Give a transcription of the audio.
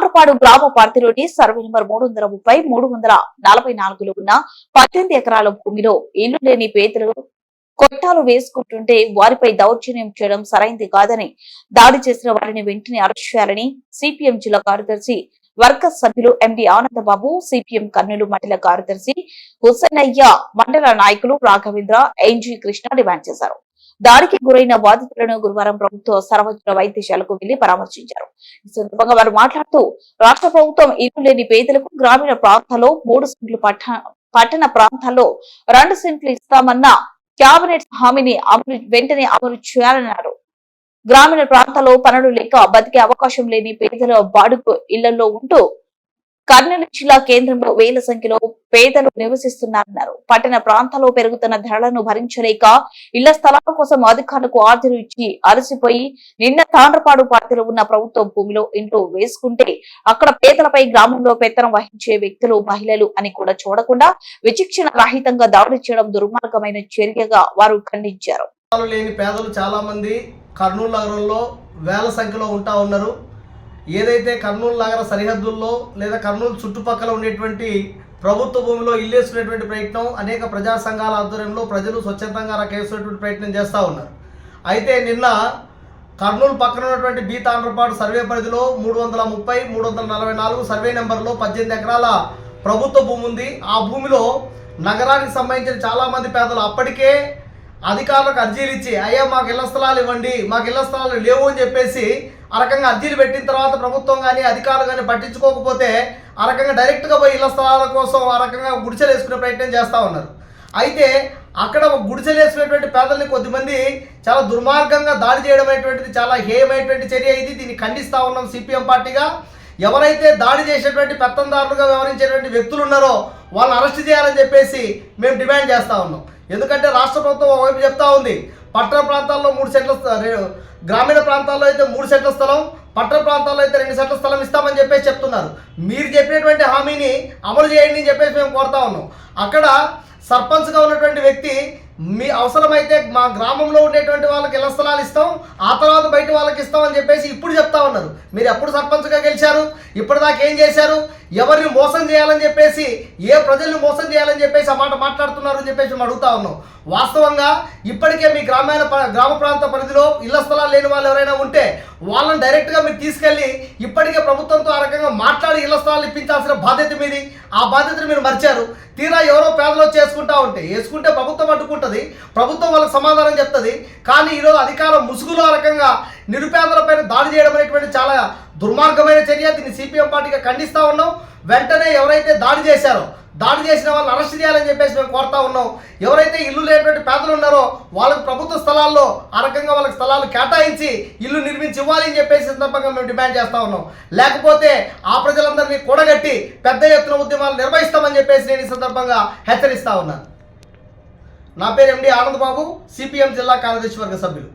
తాండ్రపాడు గ్రామ పరిధిలోని survey number మూడు వందల ముప్పై మూడు వందల నలభై నాలుగులో ఉన్న పద్దెనిమిది ఎకరాల భూమిలో ఇల్లు లేని పేదలు కొట్టాలు వేసుకుంటుంటే వారిపై దౌర్జన్యం చేయడం సరైంది కాదని దాడి చేసిన వారిని వెంటనే అరెస్ట్ చేయాలని సిపిఎం జిల్లా కార్యదర్శి వర్గ సభ్యులు ఎండి ఆనందబాబు సిపిఎం కర్నూలు మండల కార్యదర్శి హుస్సేనయ్య మండల నాయకులు రాఘవేంద్ర ఎన్జీ కృష్ణ డిమాండ్ చేశారు. దాడికి గురైన బాధితులను గురువారం ప్రభుత్వ సర్వజన వైద్యశాలకు వెళ్ళి పరామర్శించారు. ఈ సందర్భంగా వారు మాట్లాడుతూ రాష్ట్ర ప్రభుత్వం ఇల్లు లేని పేదలకు గ్రామీణ ప్రాంతాల్లో మూడు సెంట్లు పట్టణ పట్టణ ప్రాంతాల్లో రెండు సెంట్లు ఇస్తామన్న కేబినెట్ హామీని అమలు వెంటనే అమలు చేయాలన్నారు. గ్రామీణ ప్రాంతాల్లో పనులు లేక బతికే అవకాశం లేని పేదల బాడుకు ఇళ్ళలో ఉంటూ కర్నూలు జిల్లా కేంద్రంలో వేల సంఖ్యలో పేదలు నివసిస్తున్నారన్నారు. పట్టణ ప్రాంతాల్లో పెరుగుతున్న ధరలను భరించలేక ఇళ్ళ స్థలాల కోసం అధికారులకు ఆర్డర్ ఇచ్చి అలసిపోయి నిన్న తాండ్రపాడు పార్టీలో ఉన్న ప్రభుత్వ భూమిలో ఇంట్లో వేసుకుంటే అక్కడ పేదలపై గ్రామంలో పెత్తనం వహించే వ్యక్తులు మహిళలు అని కూడా చూడకుండా విచక్షణ రహితంగా దాడి చేయడం దుర్మార్గమైన చర్యగా వారు ఖండించారు. లేని పేదలు చాలామంది కర్నూలు నగరంలో వేల సంఖ్యలో ఉంటా ఉన్నారు. ఏదైతే కర్నూలు నగర సరిహద్దుల్లో లేదా కర్నూలు చుట్టుపక్కల ఉండేటువంటి ప్రభుత్వ భూమిలో ఇల్లేసుకునేటువంటి ప్రయత్నం అనేక ప్రజా సంఘాల ఆధ్వర్యంలో ప్రజలు స్వచ్ఛందంగా రకేసుకునేటువంటి ప్రయత్నం చేస్తూ ఉన్నారు. అయితే నిన్న కర్నూలు పక్కన ఉన్నటువంటి బీ తాండ్రపాడు సర్వే పరిధిలో మూడు వందల ముప్పై మూడు వందల నలభై నాలుగు సర్వే నెంబర్లో పద్దెనిమిది ఎకరాల ప్రభుత్వ భూమి ఉంది. ఆ భూమిలో నగరానికి సంబంధించిన చాలామంది పేదలు అప్పటికే అధికారులకు అర్జీలు ఇచ్చి అయ్యా మాకు ఇళ్ళ స్థలాలు ఇవ్వండి మాకు ఇళ్ళ స్థలాలు లేవు అని చెప్పేసి ఆ రకంగా అర్జీలు పెట్టిన తర్వాత ప్రభుత్వం కానీ అధికారులు కానీ పట్టించుకోకపోతే ఆ రకంగా డైరెక్ట్గా పోయి ఇళ్ళ స్థలాల కోసం ఆ రకంగా గుడిసెలు వేసుకునే ప్రయత్నం చేస్తూ ఉన్నారు. అయితే అక్కడ గుడిసెలు వేసుకునేటువంటి పేదల్ని కొద్దిమంది చాలా దుర్మార్గంగా దాడి చేయడం అనేటువంటిది చాలా హేయమైనటువంటి చర్య ఇది. దీన్ని ఖండిస్తూ ఉన్నాం సిపిఎం పార్టీగా. ఎవరైతే దాడి చేసేటువంటి పెత్తందారులుగా వ్యవహరించేటువంటి వ్యక్తులు ఉన్నారో వాళ్ళని అరెస్ట్ చేయాలని చెప్పేసి మేము డిమాండ్ చేస్తూ ఉన్నాం. ఎందుకంటే రాష్ట్ర ప్రభుత్వం ఒకవైపు చెప్తా ఉంది పట్టణ ప్రాంతాల్లో మూడు సెంట్ల గ్రామీణ ప్రాంతాల్లో అయితే మూడు సెంట్ల స్థలం పట్టణ ప్రాంతాల్లో అయితే రెండు సెంట్ల స్థలం ఇస్తామని చెప్పేసి చెప్తున్నారు. మీరు చెప్పినటువంటి హామీని అమలు చేయండి అని చెప్పేసి మేము కోరుతా ఉన్నాం. అక్కడ సర్పంచ్గా ఉన్నటువంటి వ్యక్తి మీ అవసరమైతే మా గ్రామంలో ఉండేటువంటి వాళ్ళకి ఇళ్ళ స్థలాలు ఇస్తాం? ఆ తర్వాత బయట వాళ్ళకి ఇస్తాం అని చెప్పేసి ఇప్పుడు చెప్తా ఉన్నారు. మీరు ఎప్పుడు సర్పంచ్గా గెలిచారు? ఇప్పటిదాకా ఏం చేశారు? ఎవరిని మోసం చేయాలని చెప్పేసి ఏ ప్రజల్ని మోసం చేయాలని చెప్పేసి ఆ మాట మాట్లాడుతున్నారు అని చెప్పేసి మేము అడుగుతా ఉన్నాం. వాస్తవంగా ఇప్పటికే మీ గ్రామీణ గ్రామ ప్రాంత పరిధిలో ఇళ్ళ స్థలాలు లేని వాళ్ళు ఎవరైనా ఉంటే వాళ్ళని డైరెక్ట్గా మీరు తీసుకెళ్ళి ఇప్పటికే ప్రభుత్వంతో ఆ రకంగా మాట్లాడి ఇళ్ళ స్థలాలు ఇప్పించాల్సిన బాధ్యత మీది. ఆ బాధ్యతను మీరు మర్చారు. తీరా ఎవరో పేదలు చేసుకుంటా ఉంటే వేసుకుంటే ప్రభుత్వం అడ్డుకుంటుంది ప్రభుత్వం వాళ్ళకి సమాధానం చెప్తుంది. కానీ ఈరోజు అధికారం ముసుగులో ఆ రకంగా నిరుపేదలపైన దాడి చేయడం అనేటువంటి చాలా దుర్మార్గమైన చర్య. దీన్ని సిపిఎం పార్టీగా ఖండిస్తూ ఉన్నాం. వెంటనే ఎవరైతే దాడి చేశారో దాడి చేసిన వాళ్ళు అరెస్ట్ చేయాలని చెప్పేసి మేము కోరుతా ఉన్నాం. ఎవరైతే ఇల్లు లేనటువంటి పేదలు ఉన్నారో వాళ్ళకి ప్రభుత్వ స్థలాల్లో ఆ రకంగా వాళ్ళకి స్థలాలు కేటాయించి ఇల్లు నిర్మించి ఇవ్వాలి అని చెప్పేసి సందర్భంగా మేము డిమాండ్ చేస్తా ఉన్నాం. లేకపోతే ఆ ప్రజలందరినీ కూడగట్టి పెద్ద ఎత్తున ఉద్యమాలు నిర్వహిస్తామని చెప్పేసి నేను ఈ సందర్భంగా హెచ్చరిస్తా ఉన్నాను. నా పేరు ఎండి ఆనంద్ బాబు సిపిఎం జిల్లా కార్యదర్శి వర్గ సభ్యులు.